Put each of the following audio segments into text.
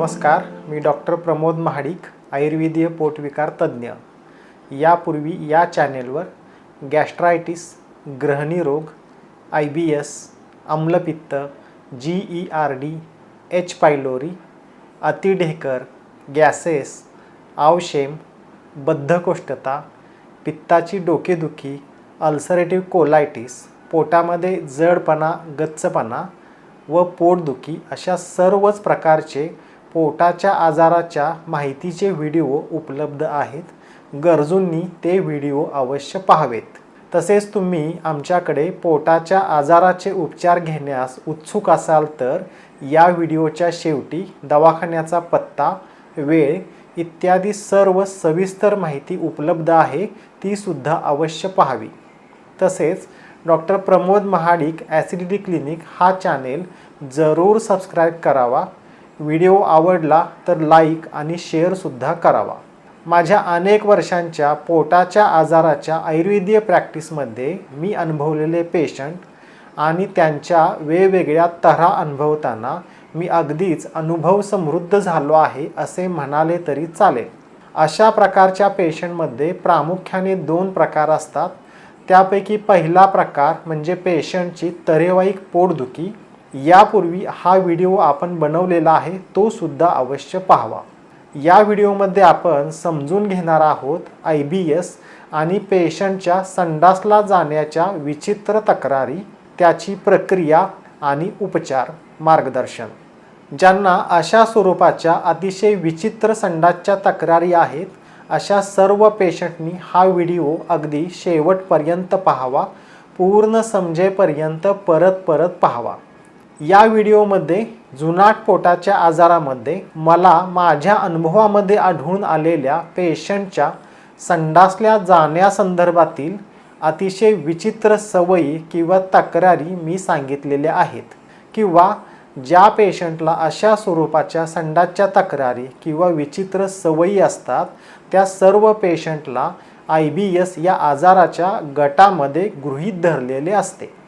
नमस्कार मी डॉक्टर प्रमोद महाडिक आयुर्वेदीय पोटविकार तज्ज्ञ. यापूर्वी या चॅनेलवर गॅस्ट्रायटिस ग्रहणी रोग I B S आम्लपित्त G E R D H pylori अतिढेकर gases आवशेम बद्धकोष्ठता पित्ताची डोकेदुखी अल्सरेटिव्ह कोलायटिस पोटामध्ये जडपणा गच्चपणा व पोटदुखी अशा सर्वच प्रकारचे पोटाच्या आजाराच्या माहितीचे व्हिडिओ उपलब्ध आहेत. गरजूंनी ते व्हिडिओ अवश्य पाहावेत. तसेच तुम्ही आमच्याकडे पोटाच्या आजाराचे उपचार घेण्यास उत्सुक असाल तर या व्हिडिओच्या शेवटी दवाखान्याचा पत्ता वेळ इत्यादी सर्व सविस्तर माहिती उपलब्ध आहे ती सुद्धा अवश्य पाहावी. तसेच doctor Pramod Mahadik acidity clinic हा चॅनेल जरूर सबस्क्राईब करावा. व्हिडिओ आवडला तर लाईक आणि शेअरसुद्धा करावा. माझ्या अनेक वर्षांच्या पोटाच्या आजाराच्या आयुर्वेदीय प्रॅक्टिसमध्ये मी अनुभवलेले पेशंट आणि त्यांच्या वेगवेगळ्या तऱ्हा अनुभवताना मी अगदीच अनुभव समृद्ध झालो आहे असे म्हणाले तरी चालेल. अशा प्रकारच्या पेशंटमध्ये प्रामुख्याने दोन प्रकार असतात. त्यापैकी पहिला प्रकार म्हणजे पेशंटची तरेवाईक पोटदुखी यापूर्वी हा व्हिडिओ आपण बनवलेला आहे तो सुद्धा अवश्य पाहावा. या व्हिडिओमध्ये आपण समजून घेणार आहोत आय बी एस आणि पेशंटच्या संडासला जाण्याच्या विचित्र तक्रारी त्याची प्रक्रिया आणि उपचार मार्गदर्शन. ज्यांना अशा स्वरूपाच्या अतिशय विचित्र संडासच्या तक्रारी आहेत अशा सर्व पेशंटनी हा व्हिडिओ अगदी शेवटपर्यंत पाहावा पूर्ण समजेपर्यंत परत परत पाहावा. या व्हिडिओमध्ये जुनाट पोटाच्या आजारामध्ये मला माझ्या अनुभवामध्ये आढळून आलेल्या पेशंटच्या संडासल्या जाण्यासंदर्भातील अतिशय विचित्र सवयी किंवा तक्रारी मी सांगितलेल्या आहेत किंवा ज्या पेशंटला अशा स्वरूपाच्या संडासच्या तक्रारी किंवा विचित्र सवयी असतात त्या सर्व पेशंटला आय बी एस या आजाराच्या गटामध्ये गृहीत धरलेले असते.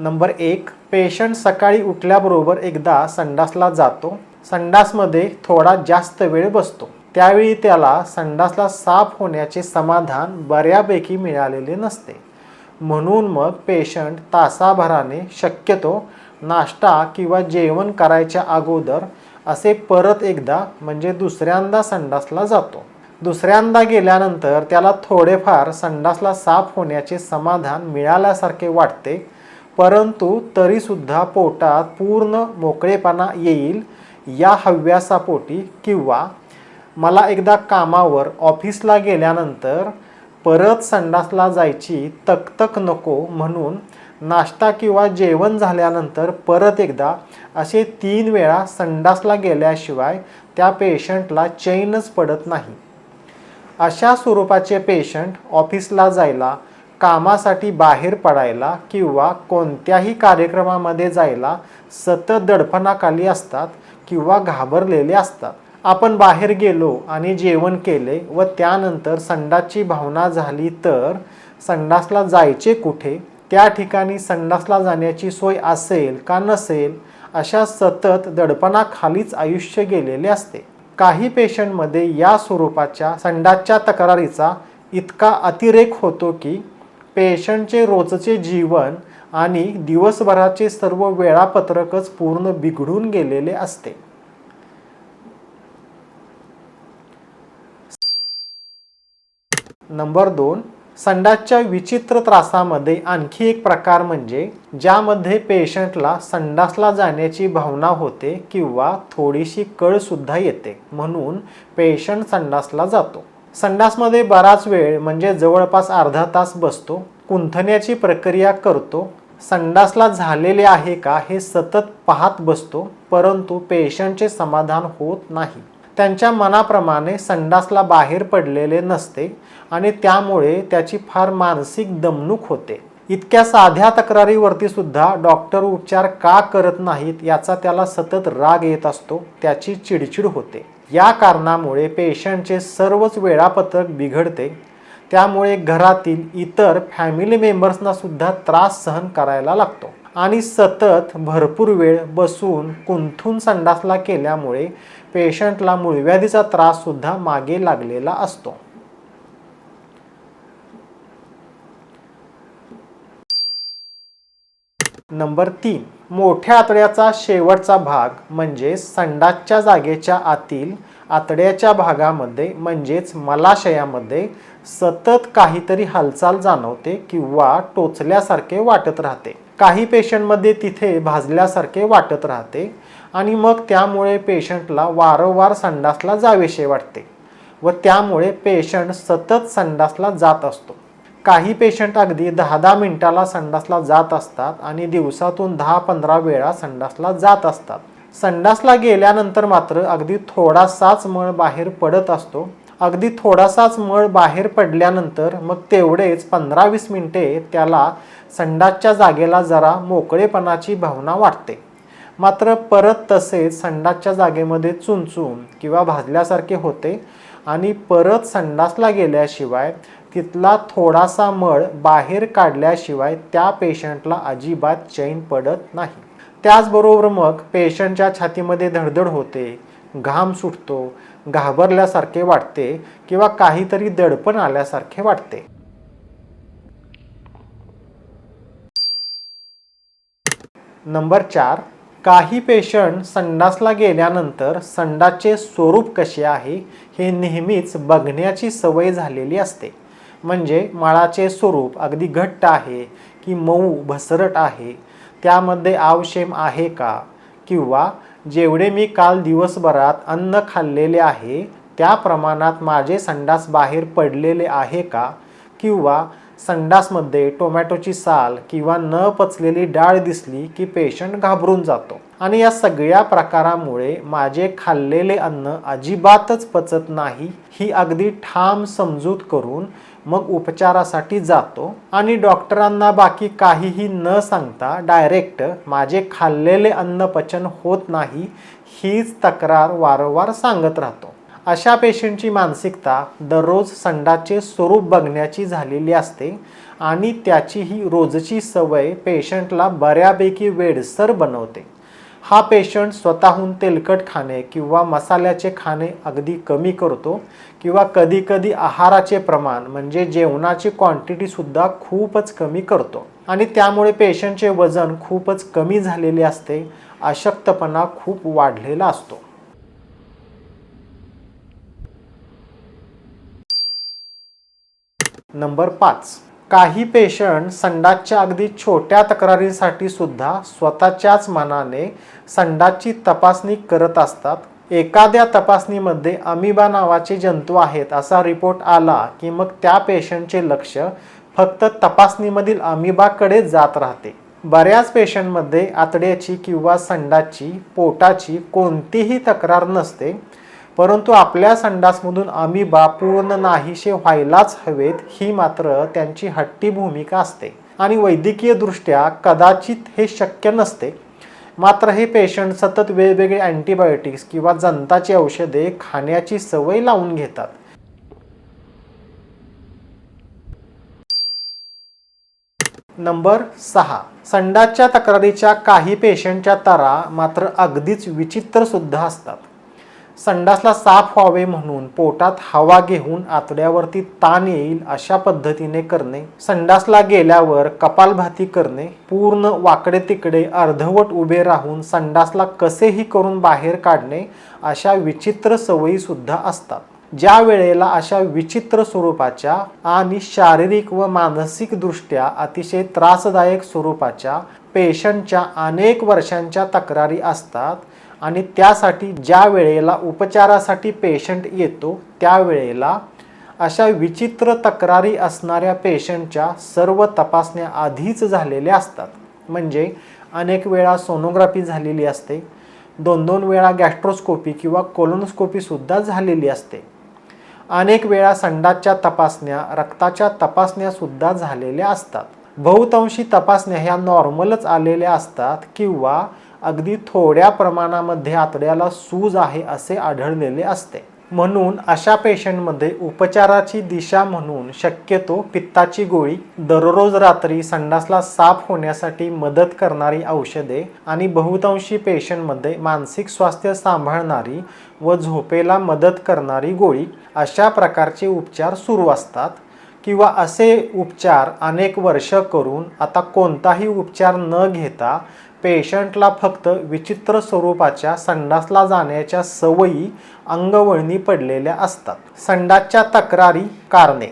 नंबर एक पेशंट सकाळी उठल्याबरोबर एकदा संडासला जातो. संडासमध्ये थोडा जास्त वेळ बसतो. त्यावेळी त्याला संडासला साफ होण्याचे समाधान बऱ्यापैकी मिळालेले नसते. म्हणून मग पेशंट तासाभराने शक्यतो नाश्ता किंवा जेवण करायच्या अगोदर असे परत एकदा म्हणजे दुसऱ्यांदा संडासला जातो. दुसऱ्यांदा गेल्यानंतर त्याला थोडेफार संडासला साफ होण्याचे समाधान मिळाल्यासारखे वाटते. परंतु तरीसुद्धा पोटात पूर्ण मोकळेपणा येईल या हव्यासापोटी किंवा मला एकदा कामावर ऑफिसला गेल्यानंतर परत संडासला जायची तकतक नको म्हणून नाश्ता किंवा जेवण झाल्यानंतर परत एकदा असे तीन वेळा संडासला गेल्याशिवाय त्या पेशंटला चैनच पडत नाही. अशा स्वरूपाचे पेशंट ऑफिसला जायला कामासाठी बाहेर पडायला किंवा कोणत्याही कार्यक्रमामध्ये जायला सतत दडपणाखाली असतात किंवा घाबरलेले असतात. आपण बाहेर गेलो आणि जेवण केले व त्यानंतर संडासची भावना झाली तर संडासला जायचे कुठे? त्या ठिकाणी संडासला जाण्याची सोय असेल का नसेल? अशा सतत दडपणाखालीच आयुष्य गेलेले असते. काही पेशंटमध्ये या स्वरूपाच्या संडासच्या तक्रारीचा इतका अतिरेक होतो की पेशंटचे रोजचे जीवन आणि दिवसभराचे सर्व वेळापत्रकच पूर्ण बिघडून गेलेले असते. नंबर दोन संडासच्या विचित्र त्रासामध्ये आणखी एक प्रकार म्हणजे ज्यामध्ये पेशंटला संडासला जाण्याची भावना होते किंवा थोडीशी कळसुद्धा येते म्हणून पेशंट संडासला जातो. संडासमध्ये बराच वेळ म्हणजे जवळपास अर्धा तास बसतो. कुंथण्याची प्रक्रिया करतो. संडासला झालेले आहे का हे सतत पाहत बसतो परंतु पेशंटचे समाधान होत नाही. त्यांच्या मनाप्रमाणे संडासला बाहेर पडलेले नसते आणि त्यामुळे त्याची फार मानसिक दमणूक होते. इतक्या साध्या तक्रारीवरती सुद्धा डॉक्टर उपचार का करत नाहीत याचा त्याला सतत राग येत असतो त्याची चिडचिड होते. या कारणामुळे पेशंटचे सर्वच वेळापत्रक बिघडते त्यामुळे घरातील इतर फॅमिली मेंबर्सना सुद्धा त्रास सहन करायला लागतो. आणि सतत भरपूर वेळ बसून कुंथून संडासला केल्यामुळे पेशंटला मूळव्याधीचा त्राससुद्धा मागे लागलेला असतो. नंबर तीन. मोठ्या आतड्याचा शेवटचा भाग म्हणजे संडासच्या जागेच्या आतील आतड्याच्या भागामध्ये म्हणजेच मलाशयामध्ये सतत काहीतरी हालचाल जाणवते किंवा टोचल्यासारखे वाटत राहते. काही पेशंटमध्ये तिथे भाजल्यासारखे वाटत राहते आणि मग त्यामुळे पेशंटला वारंवार संडासला जावेसे वाटते व त्यामुळे पेशंट सतत संडासला जात असतो. काही पेशंट अगदी दहा दहा मिनिटाला संडासला जात असतात आणि दिवसातून दहा पंधरा वेळा संडासला जात असतात. संडासला गेल्यानंतर मात्र अगदी थोडासाच मळ बाहेर पडत असतो अगदी थोडासाच मळ बाहेर पडल्यानंतर मग तेवढेच पंधरा वीस मिनिटे त्याला संडासच्या जागेला जरा मोकळेपणाची भावना वाटते. मात्र परत तसेच संडासच्या जागेमध्ये चुनचून किंवा भाजल्यासारखे होते आणि परत संडासला गेल्याशिवाय तिथला थोडासा मळ बाहेर काढल्याशिवाय त्या पेशंटला अजिबात चैन पडत नाही. त्याचबरोबर मग पेशंटच्या छातीमध्ये धडधड होते घाम सुटतो घाबरल्यासारखे वाटते किंवा काहीतरी दडपण आल्यासारखे वाटते. नंबर चार. काही पेशंट संडासला गेल्यानंतर संडासचे स्वरूप कसे आहे हे नेहमीच बघण्याची सवय झालेली असते. म्हणजे माळाचे स्वरूप अगदी घट्ट आहे की मऊ भसरट आहे. त्यामध्ये आवशेम आहे का? किंवा जेवढे मी काल दिवसभरात अन्न खाल्लेले आहे त्या प्रमाणात माझे संडास बाहेर पडलेले आहे का? किंवा संडासमध्ये टोमॅटोची साल किंवा न पचलेली डाळ दिसली की पेशंट घाबरून जातो. आणि या सगळ्या प्रकारामुळे माझे खाल्लेले अन्न अजिबातच पचत नाही ही अगदी ठाम समजूत करून मग उपचारासाठी जातो. आणि डॉक्टरांना बाकी काहीही न सांगता डायरेक्ट माझे खाल्लेले अन्न पचन होत नाही हीच तक्रार वारंवार सांगत राहतो. अशा पेशंटची मानसिकता दररोज संडाचे स्वरूप बघण्याची झालेली असते आणि त्याची ही रोजची सवय पेशंटला बऱ्यापैकी वेडसर बनवते. हा पेशंट स्वतःहून तेलकट खाणे किंवा मसाल्याचे खाणे अगदी कमी करतो किंवा कधीकधी आहाराचे प्रमाण म्हणजे जेवणाची क्वांटिटीसुद्धा खूपच कमी करतो. आणि त्यामुळे पेशंटचे वजन खूपच कमी झालेले असते अशक्तपणा खूप वाढलेला असतो. नंबर पाच. काही पेशंट संडासच्या अगदी छोट्या तक्रारींसाठी सुद्धा स्वतःच्याच मनाने संडासची तपासणी करत असतात. एखाद्या तपासणीमध्ये अमिबा नावाचे जंतू आहेत असा रिपोर्ट आला की मग त्या पेशंटचे लक्ष फक्त तपासणीमधील अमिबाकडे जात राहते. बऱ्याच पेशंटमध्ये आतड्याची किंवा संडाची पोटाची कोणतीही तक्रार नसते. परंतु आपल्या संडासमधून आम्ही बापूर्ण नाहीसे व्हायलाच हवेत ही मात्र त्यांची हट्टी भूमिका असते. आणि वैद्यकीय दृष्ट्या कदाचित हे शक्य नसते. मात्र हे पेशंट सतत वेगवेगळे अँटीबायोटिक्स किंवा जंताची औषधे खाण्याची सवय लावून घेतात. नंबर सहा. संडासच्या तक्रारीच्या काही पेशंटच्या तरा मात्र अगदीच विचित्र सुद्धा असतात. संडासला साफ व्हावे म्हणून पोटात हवा घेऊन आतड्यावरती ताण येईल अशा पद्धतीने करणे संडासला गेल्यावर कपालभाती करणे पूर्ण वाकडे तिकडे अर्धवट उभे राहून संडासला कसेही करून बाहेर काढणे अशा विचित्र सवयी सुद्धा असतात. ज्या वेळेला अशा विचित्र स्वरूपाच्या आणि शारीरिक व मानसिक दृष्ट्या अतिशय त्रासदायक स्वरूपाच्या पेशंटच्या अनेक वर्षांच्या तक्रारी असतात आणि त्यासाठी ज्या वेळेला उपचारासाठी पेशंट येतो त्यावेळेला अशा विचित्र तक्रारी असणाऱ्या पेशंटच्या सर्व तपासण्या आधीच झालेल्या असतात. म्हणजे अनेक वेळा सोनोग्राफी झालेली असते दोन दोन वेळा गॅस्ट्रोस्कोपी किंवा कोलोनोस्कोपीसुद्धा झालेली असते. अनेक वेळा संडाच्या तपासण्या रक्ताच्या तपासण्यासुद्धा झालेल्या असतात. बहुतांशी तपासण्या ह्या नॉर्मलच आलेल्या असतात किंवा अगदी थोड्या प्रमाणामध्ये आतड्याला सूज आहे असे आढळलेले असते. म्हणून अशा पेशंटमध्ये उपचाराची दिशा म्हणून शक्यतो पित्ताची गोळी दररोज रात्री संडासला साफ होण्यासाठी मदत करणारी औषधे आणि बहुतांशी पेशंटमध्ये मानसिक स्वास्थ्य सांभाळणारी व झोपेला मदत करणारी गोळी अशा प्रकारचे उपचार सुरू असतात. किंवा असे उपचार अनेक वर्ष करून आता कोणताही उपचार न घेता पेशंटला फक्त विचित्र स्वरूपाच्या संडासला जाण्याच्या सवयी अंगवळणी पडलेल्या असतात. संडासच्या तक्रारी कारणे.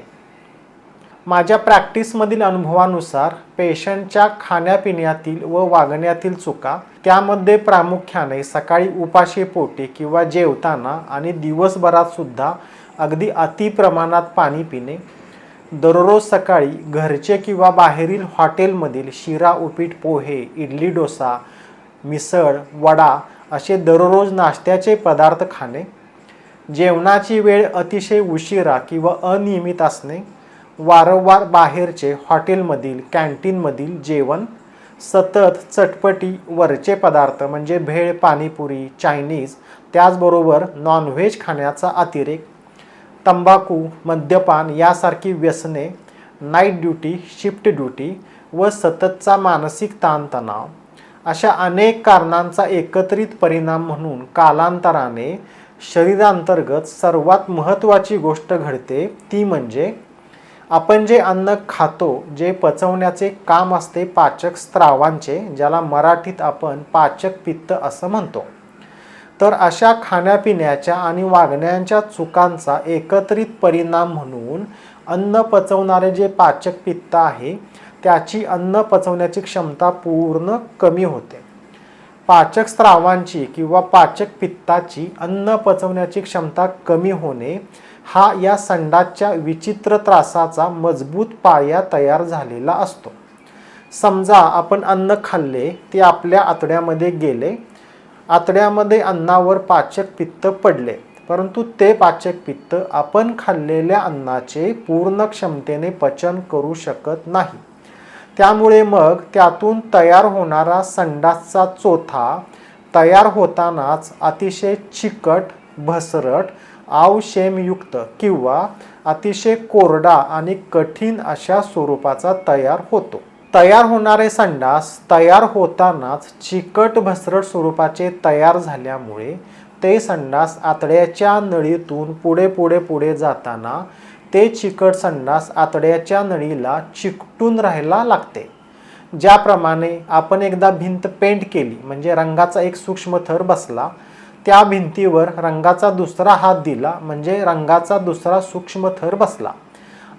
माझ्या प्रॅक्टिसमधील अनुभवानुसार पेशंटच्या खाण्यापिण्यातील व वागण्यातील चुका त्यामध्ये प्रामुख्याने सकाळी उपाशी पोटी किंवा जेवताना आणि दिवसभरात सुद्धा अगदी अति प्रमाणात पाणी पिणे दररोज सकाळी घरचे किंवा बाहेरील हॉटेलमधील शिरा उपीट पोहे इडली डोसा मिसळ वडा असे दररोज नाश्त्याचे पदार्थ खाणे जेवणाची वेळ अतिशय उशिरा किंवा अनियमित असणे वारंवार बाहेरचे हॉटेलमधील कॅन्टीनमधील जेवण सतत चटपटी वरचे पदार्थ म्हणजे भेळ पाणीपुरी चायनीज त्याचबरोबर नॉनव्हेज खाण्याचा अतिरेक तंबाखू मद्यपान यासारखी व्यसने नाईट ड्युटी शिफ्ट ड्युटी व सततचा मानसिक ताणतणाव अशा अनेक कारणांचा एकत्रित परिणाम म्हणून कालांतराने शरीरांतर्गत सर्वात महत्त्वाची गोष्ट घडते ती म्हणजे आपण जे अन्न खातो जे पचवण्याचे काम असते पाचक स्त्रावांचे ज्याला मराठीत आपण पाचक पित्त असं म्हणतो. तर अशा खाण्यापिण्याच्या आणि वागण्यांच्या चुकांचा एकत्रित परिणाम म्हणून अन्न पचवणारे जे पाचक पित्त आहे त्याची अन्न पचवण्याची क्षमता पूर्ण कमी होते. पाचक स्त्रावांची किंवा पाचक पित्ताची अन्न पचवण्याची क्षमता कमी होणे हा या संडाच्या विचित्र त्रासाचा मजबूत पाया तयार झालेला असतो. समजा आपण अन्न खाल्ले ते आपल्या आतड्यामध्ये गेले आतड्यामध्ये अन्नावर पाचक पित्त पडले. परंतु ते पाचक पित्त आपण खाल्लेल्या अन्नाचे पूर्ण क्षमतेने पचन करू शकत नाही. त्यामुळे मग त्यातून तयार होणारा संडासचा चोथा तयार होतानाच अतिशय चिकट भसरट आवशेमयुक्त किंवा अतिशय कोरडा आणि कठीण अशा स्वरूपाचा तयार होतो. तयार होणारे संडास तयार होतानाच चिकट भसरट स्वरूपाचे तयार झाल्यामुळे ते संडास आतड्याच्या नळीतून पुढे पुढे पुढे जाताना ते चिकट संडास आतड्याच्या नळीला चिकटून राहायला लागते. ज्याप्रमाणे आपण एकदा भिंत पेंट केली म्हणजे रंगाचा एक सूक्ष्म थर बसला त्या भिंतीवर रंगाचा दुसरा हात दिला म्हणजे रंगाचा दुसरा सूक्ष्म थर बसला.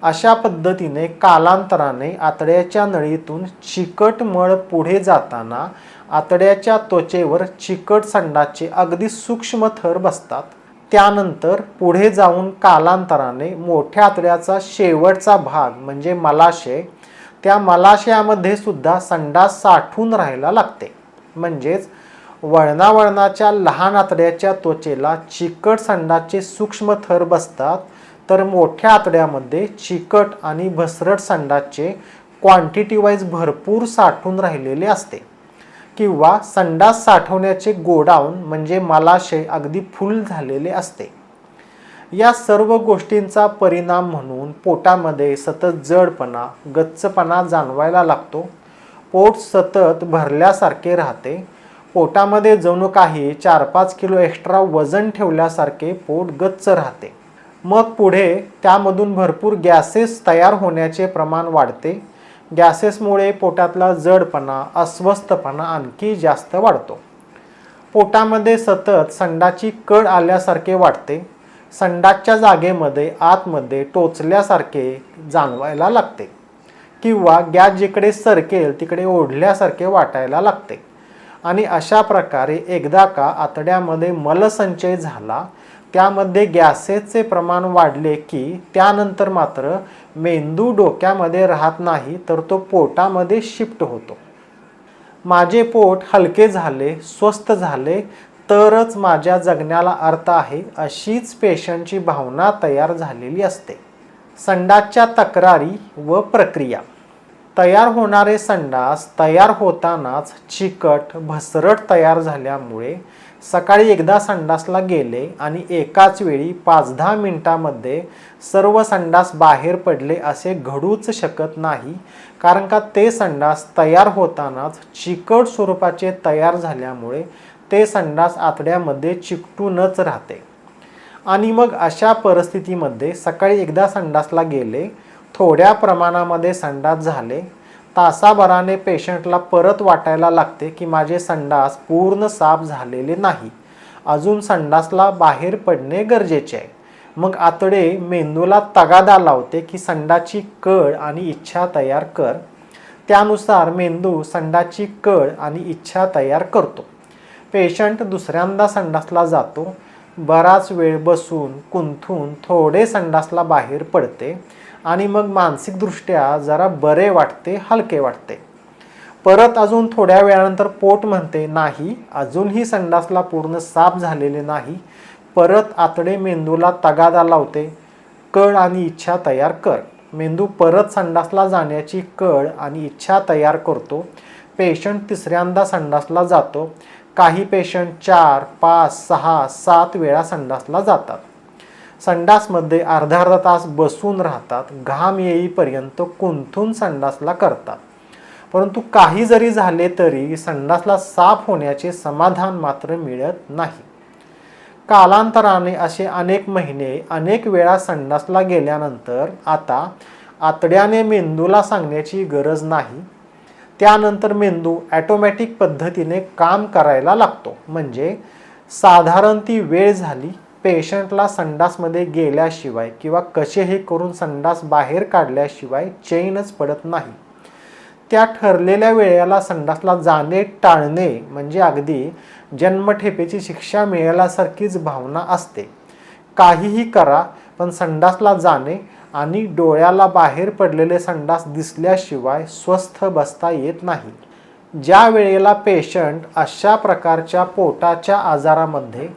अशा पद्धतीने कालांतराने आतड्याच्या नळीतून चिकट मळ पुढे जाताना आतड्याच्या त्वचेवर चिकट संडाचे अगदी सूक्ष्म थर बसतात. त्यानंतर पुढे जाऊन कालांतराने मोठ्या आतड्याचा शेवटचा भाग म्हणजे मलाशय त्या मलाशयामध्ये सुद्धा संडास साठून राहायला लागते. म्हणजेच वळणावळणाच्या लहान आतड्याच्या त्वचेला चिकट संडाचे सूक्ष्म थर बसतात. तर मोठ्या आतड्यामध्ये चिकट आणि भसरट संडासचे क्वांटिटी वाईज भरपूर साठून राहिलेले असते. किंवा संडास साठवण्याचे गोडाऊन म्हणजे मलाशय अगदी फुल झालेले असते. या सर्व गोष्टींचा परिणाम म्हणून पोटामध्ये सतत जडपणा गच्चपणा जाणवायला लागतो. पोट सतत भरल्यासारखे राहते. पोटामध्ये जणू काही चार पाच किलो एक्स्ट्रा वजन ठेवल्यासारखे पोट गच्च राहते. मग पुढे त्यामधून भरपूर गॅसेस तयार होण्याचे प्रमाण वाढते. गॅसेसमुळे पोटातला जडपणा अस्वस्थपणा आणखी जास्त वाढतो. पोटामध्ये सतत संडाची कड आल्यासारखे वाटते. संडाच्या जागेमध्ये आतमध्ये टोचल्यासारखे जाणवायला लागते. किंवा गॅस जिकडे सरकेल तिकडे ओढल्यासारखे वाटायला लागते. आणि अशा प्रकारे एकदा का आतड्यामध्ये मलसंचय झाला त्यामध्ये गॅसेसचे प्रमाण वाढले की त्यानंतर मात्र मेंदू डोक्यामध्ये राहत नाही तर तो पोटामध्ये शिफ्ट होतो. माझे पोट हलके झाले स्वस्त झाले तरच माझ्या जगण्याला अर्थ आहे अशीच पेशंटची भावना तयार झालेली असते. संडासच्या तक्रारी व प्रक्रिया. तयार होणारे संडास तयार होतानाच चिकट भसरट तयार झाल्यामुळे सकाळी एकदा संडासला गेले आणि एकाच वेळी पाच दहा मिनिटामध्ये सर्व संडास बाहेर पडले असे घडूच शकत नाही कारण का ते संडास तयार होतानाच चिकट स्वरूपाचे तयार झाल्यामुळे ते संडास आतड्यामध्ये चिकटूनच राहते. आणि मग अशा परिस्थितीमध्ये सकाळी एकदा संडासला गेले थोड्या प्रमाणामध्ये संडास झाले तासाभराने पेशंटला परत वाटायला लागते की माझे संडास पूर्ण साफ झालेले नाही. अजून संडासला बाहेर पडणे गरजेचे आहे. मग आतडे मेंदूला तगादा लावते की संडाची कळ आणि इच्छा तयार कर. त्यानुसार मेंदू संडाची कळ आणि इच्छा तयार करतो. पेशंट दुसऱ्यांदा संडासला जातो. बराच वेळ बसून कुंथून थोडे संडासला बाहेर पडते. आणि मग मानसिकदृष्ट्या जरा बरे वाटते हलके वाटते. परत अजून थोड्या वेळानंतर पोट म्हणते नाही अजूनही संडासला पूर्ण साफ झालेले नाही. परत आतडे मेंदूला तगादा लावते. कळ आणि इच्छा तयार कर. मेंदू परत संडासला जाण्याची कळ आणि इच्छा तयार करतो. पेशंट तिसऱ्यांदा संडासला जातो. काही पेशंट चार पाच सहा सात वेळा संडासला जातात. संडासमध्ये अर्धा अर्धा तास बसून राहतात घाम येईपर्यंत कुंथून संडासला करतात. परंतु काही जरी झाले तरी संडासला साफ होण्याचे समाधान मात्र मिळत नाही. कालांतराने असे अनेक महिने अनेक वेळा संडासला गेल्यानंतर आता आतड्याने मेंदूला सांगण्याची गरज नाही. त्यानंतर मेंदू ॲटोमॅटिक पद्धतीने काम करायला लागतो. म्हणजे साधारण ती वेळ झाली पेशंटला संडासमध्ये गेल्याशिवाय किंवा कसेही करून संडास बाहेर काढल्याशिवाय चैनच पडत नाही. त्या ठरलेल्या वेळेला संडासला जाणे टाळणे म्हणजे अगदी जन्मठेपेची शिक्षा मिळाल्यासारखीच भावना असते. काहीही करा पण संडासला जाणे आणि डोळ्याला बाहेर पडलेले संडास दिसल्याशिवाय स्वस्थ बसता येत नाही. ज्या वेळेला पेशंट अशा प्रकारच्या पोटाच्या आजारामध्ये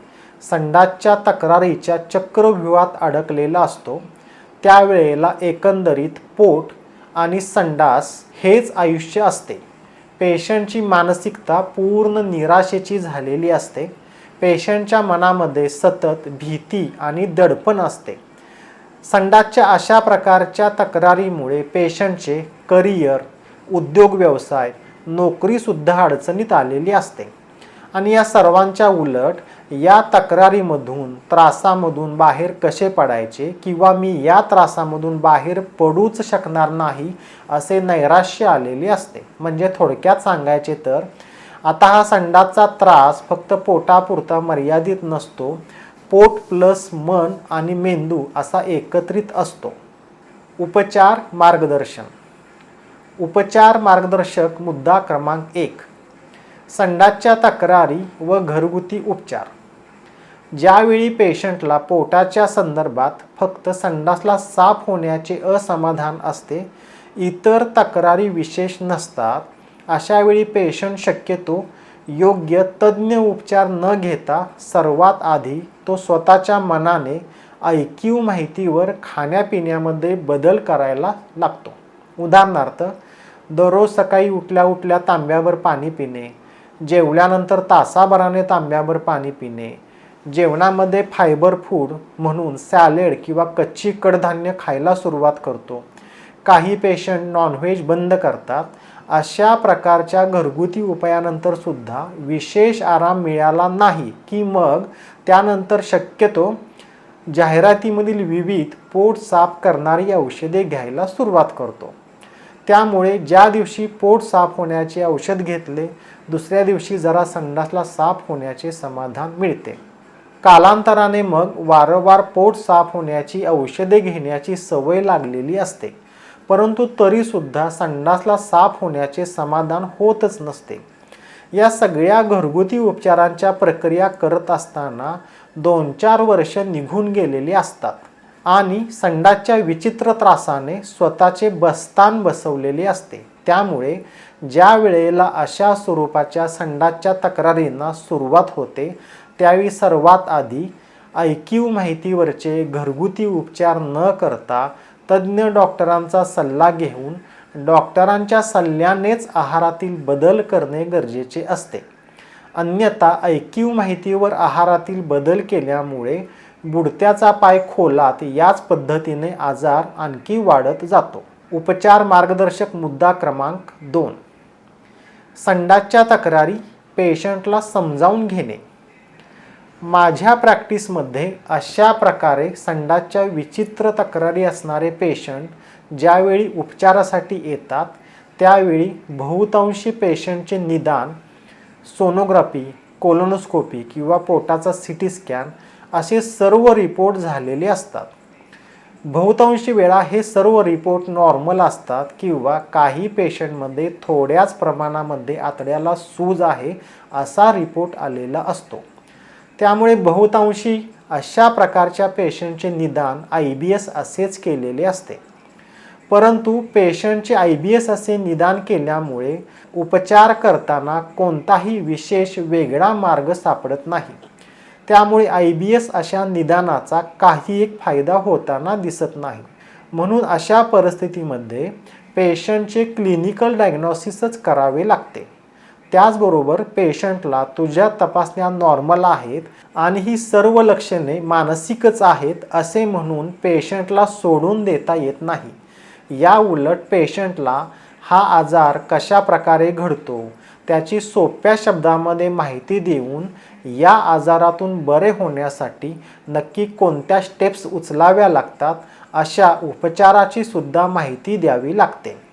संडासच्या तक्रारीच्या चक्रव्यूहात अडकलेला असतो त्यावेळेला एकंदरीत पोट आणि संडास हेच आयुष्य असते. पेशंटची मानसिकता पूर्ण निराशेची झालेली असते. पेशंटच्या मनामध्ये सतत भीती आणि दडपण असते. संडासच्या अशा प्रकारच्या तक्रारीमुळे पेशंटचे करिअर उद्योग व्यवसाय नोकरीसुद्धा अडचणीत आलेली असते. आणि या सर्वांच्या उलट या तक्रारीमधून त्रासामधून बाहेर कसे पडायचे किंवा मी या त्रासामधून बाहेर पडूच शकणार नाही असे नैराश्य आलेले असते. म्हणजे थोडक्यात सांगायचे तर आता हा संडासचा त्रास फक्त पोटापुरता मर्यादित नसतो. पोट प्लस मन आणि मेंदू असा एकत्रित असतो. उपचार मार्गदर्शन. उपचार मार्गदर्शक मुद्दा क्रमांक एक. संडासच्या तक्रारी व घरगुती उपचार. ज्यावेळी पेशंटला पोटाच्या संदर्भात फक्त संडासला साफ होण्याचे असमाधान असते इतर तक्रारी विशेष नसतात अशावेळी पेशंट शक्यतो योग्य तज्ज्ञ उपचार न घेता सर्वात आधी तो स्वतःच्या मनाने ऐकीव माहितीवर खाण्यापिण्यामध्ये बदल करायला लागतो. उदाहरणार्थ दररोज सकाळी उठल्या उठल्या तांब्यावर पाणी पिणे जेवल्यानंतर तासाभराने तांब्यावर पाणी पिणे. जेवणामध्ये फायबर फूड म्हणून सॅलेड किंवा कच्ची कडधान्य खायला सुरुवात करतो. काही पेशंट नॉनव्हेज बंद करतात. अशा प्रकारच्या घरगुती उपायानंतर सुद्धा विशेष आराम मिळाला नाही की मग त्यानंतर शक्यतो जाहिरातीमधील विविध पोट साफ करणारी औषधे घ्यायला सुरुवात करतो. त्यामुळे ज्या दिवशी पोट साफ होण्याचे औषध घेतले दुसऱ्या दिवशी जरा संडासला साफ होण्याचे समाधान मिळते. कालांतराने मग वारंवार पोट साफ होण्याची औषधे घेण्याची सवय लागलेली असते. परंतु तरीसुद्धा संडासला साफ होण्याचे समाधान होतच नसते. या सगळ्या घरगुती उपचारांच्या प्रक्रिया करत असताना दोन चार वर्ष निघून गेलेली असतात आणि संडासच्या विचित्र त्रासाने स्वतःचे बस्तान बसवलेले असते. त्यामुळे ज्या वेळेला अशा स्वरूपाच्या संडासच्या तक्रारींना सुरुवात होते त्यावेळी सर्वात आधी ऐकीव माहितीवरचे घरगुती उपचार न करता तज्ज्ञ डॉक्टरांचा सल्ला घेऊन डॉक्टरांच्या सल्ल्यानेच आहारातील बदल करणे गरजेचे असते. अन्यथा ऐकीव माहितीवर आहारातील बदल केल्यामुळे बुडत्याचा पाय खोलात याच पद्धतीने आजार आणखी वाढत जातो. उपचार मार्गदर्शक मुद्दा क्रमांक दोन. संडासच्या तक्रारी पेशंटला समजावून घेणे. माझ्या प्रॅक्टिसमध्ये अशा प्रकारे संडासच्या विचित्र तक्रारी असणारे पेशंट ज्यावेळी उपचारासाठी येतात त्यावेळी बहुतांशी पेशंटचे निदान सोनोग्राफी कोलोनोस्कोपी किंवा पोटाचा सी टी स्कॅन असे सर्व रिपोर्ट झालेले असतात. बहुतांशी वेळा हे सर्व रिपोर्ट नॉर्मल असतात किंवा काही पेशंटमध्ये थोड्याच प्रमाणामध्ये आतड्याला सूज आहे असा रिपोर्ट आलेला असतो. त्यामुळे बहुतांशी अशा प्रकारच्या पेशंटचे निदान आय बी एस असेच केलेले असते. परंतु पेशंटचे आय बी एस असे निदान केल्यामुळे उपचार करताना कोणताही विशेष वेगळा मार्ग सापडत नाही. त्यामुळे आय बी एस अशा निदानाचा काही एक फायदा होताना दिसत नाही. म्हणून अशा परिस्थितीमध्ये पेशंटचे क्लिनिकल डायग्नॉसिसच करावे लागते. त्याचबरोबर पेशंटला तुझ्या तपासण्या नॉर्मल आहेत आणि ही सर्व लक्षणे मानसिकच आहेत असे म्हणून पेशंटला सोडून देता येत नाही. या उलट पेशंटला हा आजार कशा प्रकारे घडतो त्याची सोप्या शब्दामध्ये माहिती देऊन या आजारातून बरे होण्यासाठी नक्की कोणत्या स्टेप्स उचलाव्या लागतात अशा उपचाराची सुद्धा माहिती द्यावी लागते.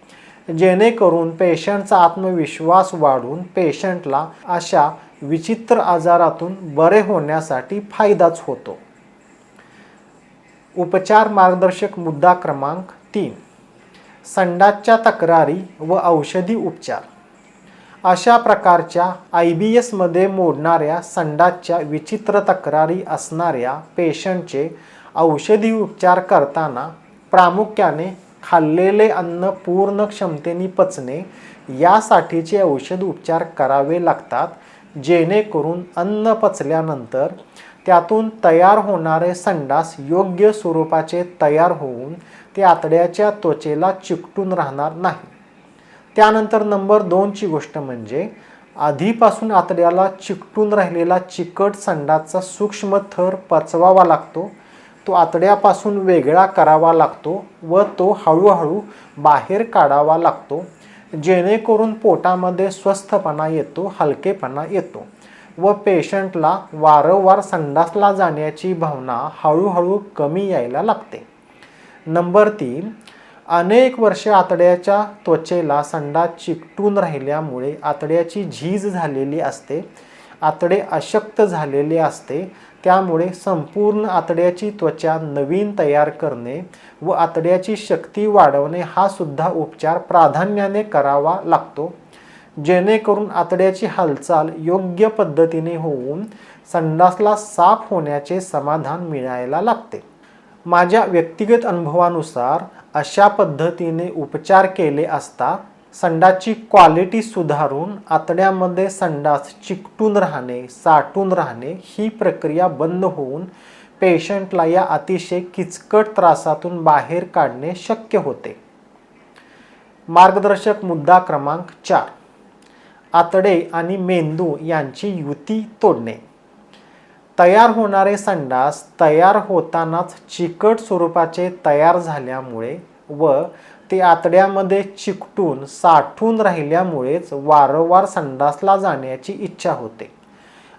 जेणेकरून पेशंटचा आत्मविश्वास वाढून पेशंटला अशा विचित्र आजारातून बरे होण्यासाठी फायदाच होतो. उपचार मार्गदर्शक मुद्दा क्रमांक तीन. संडासच्या तक्रारी व औषधी उपचार. अशा प्रकारच्या आय बी एसमध्ये मोडणाऱ्या संडासच्या विचित्र तक्रारी असणाऱ्या पेशंटचे औषधी उपचार करताना प्रामुख्याने खाल्लेले अन्न पूर्ण क्षमतेने पचणे यासाठीचे औषध उपचार करावे लागतात जेणेकरून अन्न पचल्यानंतर त्यातून तयार होणारे संडास योग्य स्वरूपाचे तयार होऊन ते आतड्याच्या त्वचेला चिकटून राहणार नाही. त्यानंतर नंबर दोनची गोष्ट म्हणजे आधीपासून आतड्याला चिकटून राहिलेला चिकट संडाचा सूक्ष्म थर पचवावा लागतो तो आतड्यापासून वेगळा करावा लागतो व तो हळूहळू बाहेर काढावा लागतो जेणेकरून पोटामध्ये स्वस्थपणा येतो हलकेपणा येतो व पेशंटला वारंवार संडासला जाण्याची भावना हळूहळू कमी यायला लागते. नंबर तीन अनेक वर्षे आतड्याच्या त्वचेला संडास चिकटून राहिल्यामुळे आतड्याची झीज झालेली असते आतडे अशक्त झालेले असते. त्यामुळे संपूर्ण आतड्याची त्वचा नवीन तयार करणे व आतड्याची शक्ती वाढवणे हा सुद्धा उपचार प्राधान्याने करावा लागतो. जेणेकरून आतड्याची हालचाल योग्य पद्धतीने होऊन संडासला साफ होण्याचे समाधान मिळायला लागते. माझ्या व्यक्तिगत अनुभवानुसार अशा पद्धतीने उपचार केले असता संडाची क्वालिटी सुधारून आतड्यामध्ये संडास चिकटून राहणे साठून राहणे ही प्रक्रिया बंद होऊन पेशंटला या अतिशय किचकट त्रासातून बाहेर काढणे शक्य होते. मार्गदर्शक मुद्दा क्रमांक चार. आतडे आणि मेंदू यांची युती तोडणे. तयार होणारे संडास तयार होतानाच चिकट स्वरूपाचे तयार झाल्यामुळे व ते आतड्यामध्ये चिकटून साठून राहिल्यामुळेच वारंवार संडासला जाण्याची इच्छा होते.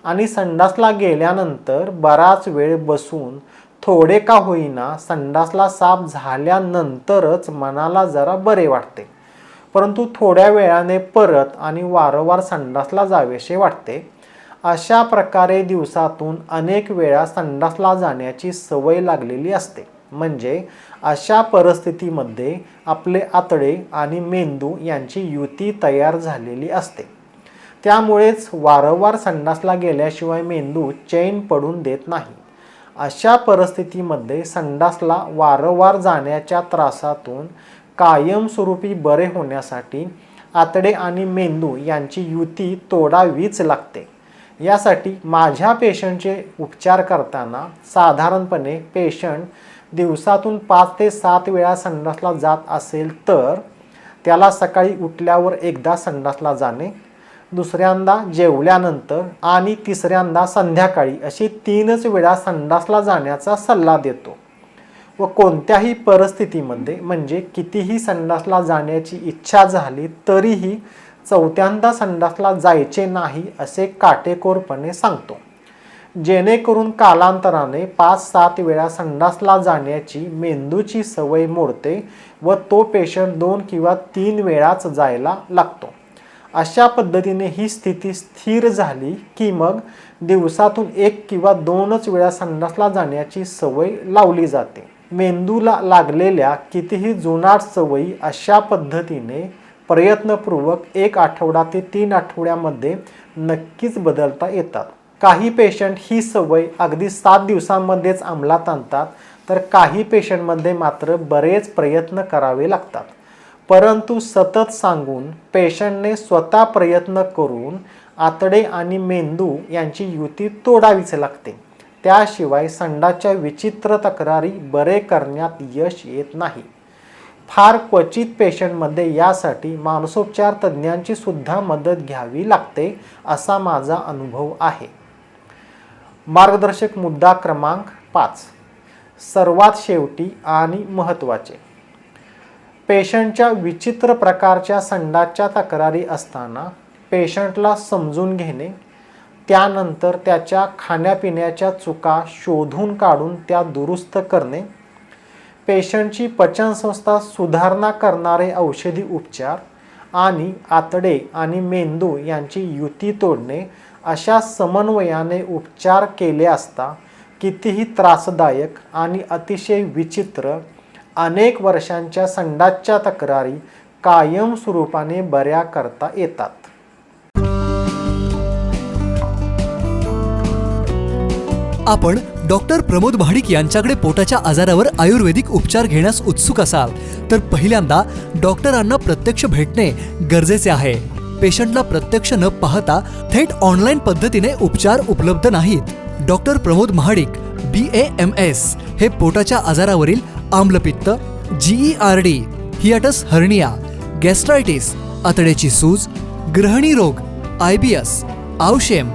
आणि संडासला गेल्यानंतर बराच वेळ बसून थोडे का होईना संडासला साफ झाल्यानंतरच मनाला जरा बरे वाटते. परंतु थोड्या वेळाने परत आणि वारंवार संडासला जावेसे वाटते. अशा प्रकारे दिवसातून अनेक वेळा संडासला जाण्याची सवय लागलेली असते. म्हणजे अशा परिस्थितीमध्ये आपले आतडे आणि मेंदू यांची युती तयार झालेली असते. त्यामुळेच वारंवार संडासला गेल्याशिवाय मेंदू चैन पडून देत नाही. अशा परिस्थितीमध्ये संडासला वारंवार जाण्याच्या त्रासातून कायमस्वरूपी बरे होण्यासाठी आतडे आणि मेंदू यांची युती तोडावीच लागते. यासाठी माझ्या पेशंटचे उपचार करताना साधारणपणे पेशंट दिवसातून पाच ते सात वेळा संडासला जात असेल तर त्याला सकाळी उठल्यावर एकदा संडासला जाणे दुसऱ्यांदा जेवल्यानंतर आणि तिसऱ्यांदा संध्याकाळी अशी तीनच वेळा संडासला जाण्याचा सल्ला देतो. व कोणत्याही परिस्थितीमध्ये म्हणजे कितीही संडासला जाण्याची इच्छा झाली तरीही चौथ्यांदा संडासला जायचे नाही असे काटेकोरपणे सांगतो. जेणेकरून कालांतराने पाच सात वेळा संडासला जाण्याची मेंदूची सवय मोडते व तो पेशंट दोन किंवा तीन वेळाच जायला लागतो. अशा पद्धतीने ही स्थिती स्थिर झाली की मग दिवसातून एक किंवा दोनच वेळा संडासला जाण्याची सवय लावली जाते. मेंदूला लागलेल्या कितीही जुनाट सवयी अशा पद्धतीने प्रयत्नपूर्वक एक आठवडा ते तीन आठवड्यामध्ये नक्कीच बदलता येतात. काही पेशंट ही सवय अगदी सात दिवसांमध्येच अंमलात आणतात तर काही पेशंटमध्ये मात्र बरेच प्रयत्न करावे लागतात. परंतु सतत सांगून पेशंटने स्वतः प्रयत्न करून आतडे आणि मेंदू यांची युती तोडावीच लागते. त्याशिवाय संडाच्या विचित्र तक्रारी बरे करण्यात यश येत नाही. फार क्वचित पेशंटमध्ये यासाठी मानसोपचार तज्ज्ञांची सुद्धा मदत घ्यावी लागते असा माझा अनुभव आहे. मार्गदर्शक मुद्दा क्रमांक पाच. सर्वात शेवटी आणि महत्त्वाचे. पेशंटच्या विचित्र प्रकारच्या संडाच्या तक्रारी असताना पेशंटला समजून घेणे त्यानंतर त्याच्या खाण्यापिण्याच्या चुका शोधून काढून त्या दुरुस्त करणे पेशंटची पचनसंस्था सुधारणा करणारे औषधी उपचार आणि आतडे आणि मेंदू यांची युती तोडणे अशा समन्वयाने उपचार केले असता कितीही त्रासदायक आणि अतिशय विचित्र अनेक वर्षांच्या संडासच्या तक्रारी कायमस्वरूपाने बऱ्या करता येतात. आपण डॉक्टर प्रमोद भाडिक यांच्याकडे पोटाच्या आजारावर आयुर्वेदिक उपचार घेण्यास उत्सुक असाल तर पहिल्यांदा डॉक्टरांना प्रत्यक्ष भेटणे गरजेचे आहे. पेशंटला प्रत्यक्ष न पाहता थेट ऑनलाईन पद्धतीने उपचार उपलब्ध नाहीत. Doctor Pramod Mahadik B A M S हे पोटाच्या आजारावरील आम्लपित्त G E R D hiatus hernia gastritis आतड्याची सूज ग्रहणी रोग आय बी एस आवशेम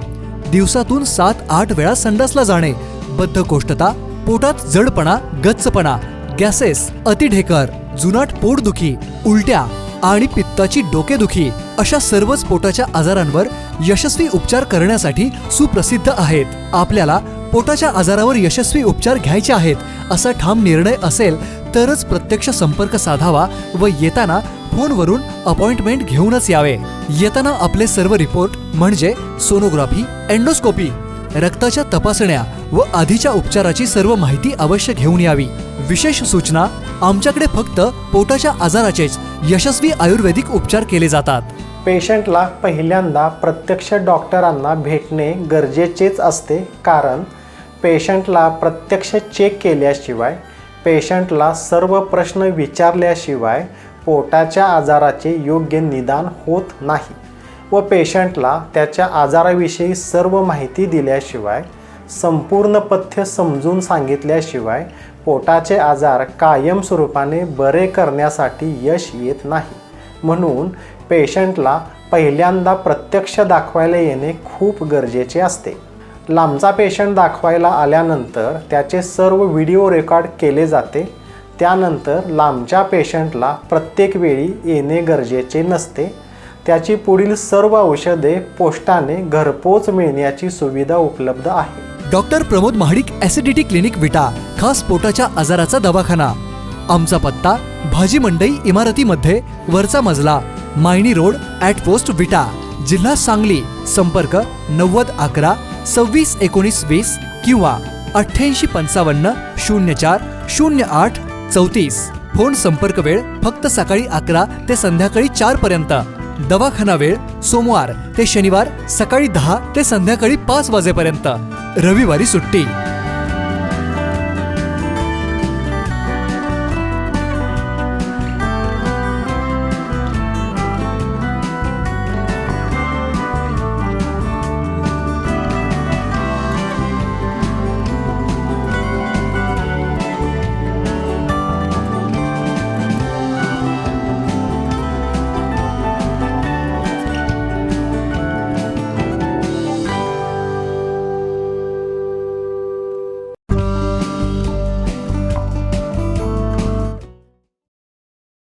दिवसातून सात आठ वेळा संडासला जाणे बद्धकोष्ठता पोटात जडपणा गच्चपणा गॅसेस अतिढेकर जुनाट पोटदुखी उलट्या आणि पित्ताची डोकेदुखी अशा सर्वच पोटाच्या आजारांवर यशस्वी उपचार करण्यासाठी सुप्रसिद्ध आहेत. आपल्याला पोटाच्या आजारावर यशस्वी उपचार घ्यायचे आहेत असा ठाम निर्णय असेल तरच प्रत्यक्ष संपर्क साधावा व येताना फोनवरून अपॉइंटमेंट घेऊनच यावे. येताना आपले सर्व रिपोर्ट म्हणजे सोनोग्राफी एंडोस्कोपी रक्ताच्या तपासण्या व आधीच्या उपचाराची सर्व माहिती अवश्य घेऊन यावी. विशेष सूचना आमच्याकडे फक्त पोटाच्या आजाराचेच यशस्वी आयुर्वेदिक उपचार केले जातात. पेशंटला पहिल्यांदा प्रत्यक्ष डॉक्टरांना भेटणे गरजेचेच असते कारण पेशंटला प्रत्यक्ष चेक केल्याशिवाय पेशंटला सर्व प्रश्न विचारल्याशिवाय पोटाच्या आजाराचे योग्य निदान होत नाही. व पेशंटला त्याच्या आजाराविषयी सर्व माहिती दिल्याशिवाय संपूर्ण पथ्य समजून सांगितल्याशिवाय पोटाचे आजार कायमस्वरूपाने बरे करण्यासाठी यश येत नाही. म्हणून पेशंटला पहिल्यांदा प्रत्यक्ष दाखवायला येणे खूप गरजेचे असते. लांबचा पेशंट दाखवायला आल्यानंतर त्याचे सर्व व्हिडिओ रेकॉर्ड केले जाते. त्यानंतर लांबच्या पेशंटला प्रत्येक वेळी येणे गरजेचे नसते. त्याची पुढील सर्व औषधे पोस्टाने घरपोच मिळण्याची सुविधा उपलब्ध आहे. Doctor Pramod Mahadik acidity clinic Vita खास पोटाच्या आजाराचा दवाखाना. आमचा पत्ता भाजी मंडई इमारतीमध्ये वरचा मजला Mayani road at post Vita. जिल्हा सांगली संपर्क नव्वद अकरा सव्वीस एकोणीस वीस किंवा अठ्ठ्याऐंशी पंचावन्न शून्य चार शून्य आठ चौतीस. फोन संपर्क वेळ फक्त सकाळी अकरा ते संध्याकाळी चार पर्यंत. दवाखाना वेळ सोमवार ते शनिवार सकाळी दहा ते संध्याकाळी पाच वाजेपर्यंत. रविवारी सुट्टी.